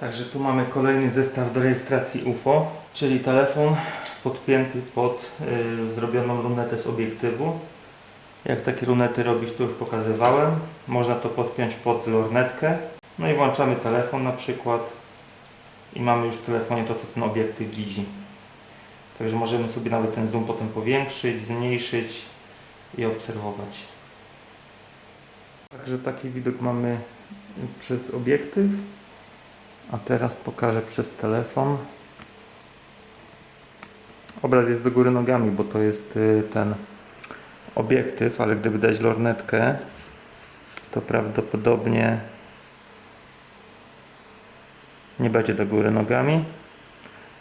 Także tu mamy kolejny zestaw do rejestracji UFO, czyli telefon podpięty pod y, zrobioną lunetę z obiektywu. Jak takie lunety robić, to już pokazywałem. Można to podpiąć pod lornetkę. No i włączamy telefon na przykład i mamy już w telefonie to, co ten obiektyw widzi. Także możemy sobie nawet ten zoom potem powiększyć, zmniejszyć i obserwować. Także taki widok mamy przez obiektyw. A teraz pokażę przez telefon. Obraz jest do góry nogami, bo to jest y, ten obiektyw, ale gdyby dać lornetkę, to prawdopodobnie nie będzie do góry nogami.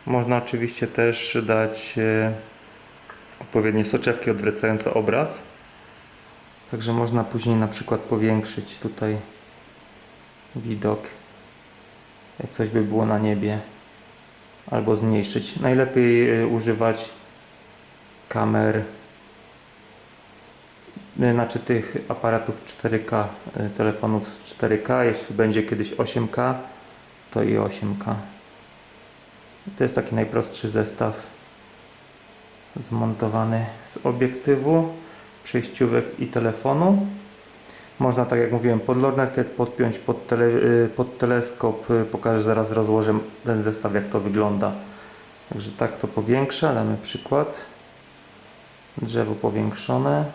Można oczywiście też dać y, odpowiednie soczewki odwracające obraz. Także można później na przykład powiększyć tutaj widok jak coś by było na niebie, albo zmniejszyć. Najlepiej y, używać kamer, y, znaczy tych aparatów 4K, y, telefonów z 4K. Jeśli będzie kiedyś 8K, to i 8K. To jest taki najprostszy zestaw zmontowany z obiektywu, przejściówek i telefonu. Można, tak jak mówiłem, pod lornetkę podpiąć pod, tele, y, pod teleskop. Y, Pokażę zaraz, rozłożę ten zestaw, jak to wygląda. Także tak to powiększę. Damy przykład. Drzewo powiększone.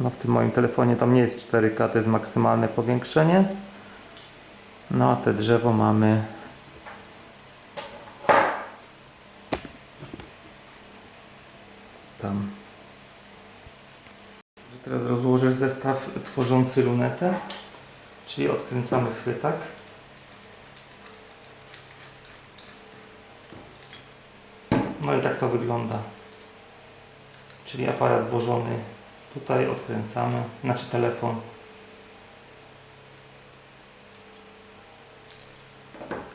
No w tym moim telefonie tam nie jest 4K, to jest maksymalne powiększenie. No a te drzewo mamy tam. Teraz rozłożę zestaw tworzący lunetę, czyli odkręcamy chwytak. No i tak to wygląda. Czyli aparat włożony tutaj, odkręcamy, znaczy telefon.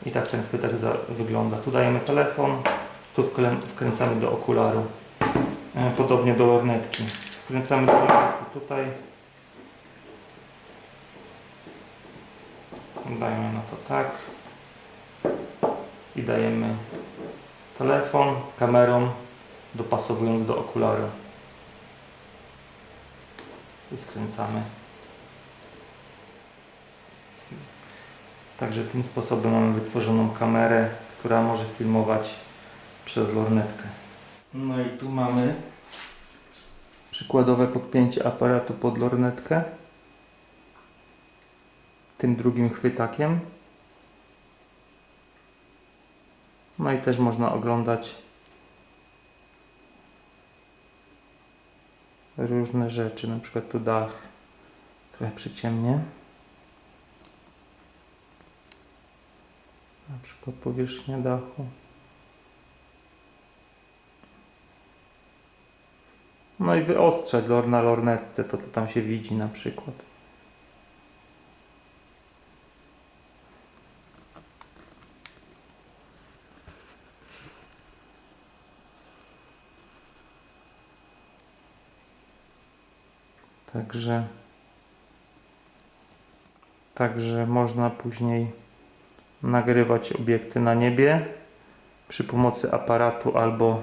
I tak ten chwytak za, wygląda. Tu dajemy telefon, tu wkręcamy do okularu. E, Podobnie do lornetki. Lornetki tutaj. Dajemy na to tak. I dajemy telefon kamerą, dopasowując do okularu. I skręcamy. Także tym sposobem mamy wytworzoną kamerę, która może filmować przez lornetkę. No i tu mamy przykładowe podpięcie aparatu pod lornetkę tym drugim chwytakiem. No i też można oglądać różne rzeczy, na przykład tu dach trochę przyciemnie. Na przykład powierzchnia dachu. No i wyostrzać na lornetce to, co tam się widzi na przykład. Także Także można później nagrywać obiekty na niebie przy pomocy aparatu albo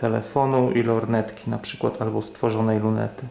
telefonu i lornetki na przykład albo stworzonej lunety.